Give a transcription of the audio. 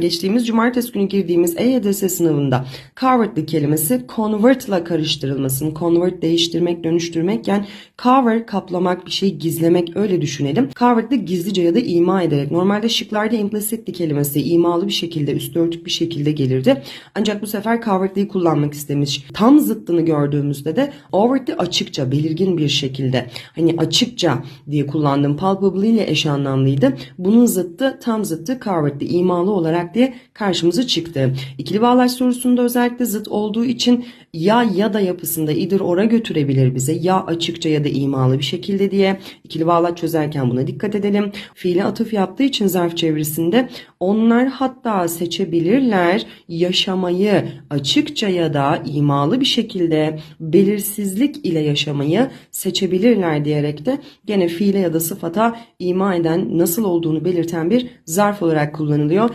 Geçtiğimiz cumartesi günü girdiğimiz EYDS sınavında covered'lı kelimesi convert'la karıştırılmasın. Convert değiştirmek, dönüştürmekken cover kaplamak, bir şeyi gizlemek öyle düşünelim. Covered'lı gizlice ya da ima ederek. Normalde şıklarda implicitly kelimesi imalı bir şekilde, üstü örtük bir şekilde gelirdi. Ancak bu sefer covered'lı'yı kullanmak istemiş. Tam zıttını gördüğümüzde de overtly açıkça, belirgin bir şekilde. Hani açıkça diye kullandığım palpably ile eş anlamlıydı. Bunun zıttı, tam zıttı covered'lı, imalı olarak diye karşımıza çıktı. İkili bağlaç sorusunda özellikle zıt olduğu için ya ya da yapısında idir ora götürebilir bize. Ya açıkça ya da imalı bir şekilde diye. İkili bağlaç çözerken buna dikkat edelim. Fiile atıf yaptığı için zarf çevresinde onlar hatta seçebilirler yaşamayı açıkça ya da imalı bir şekilde belirsizlik ile yaşamayı seçebilirler diyerek de gene fiile ya da sıfata ima eden nasıl olduğunu belirten bir zarf olarak kullanılıyor.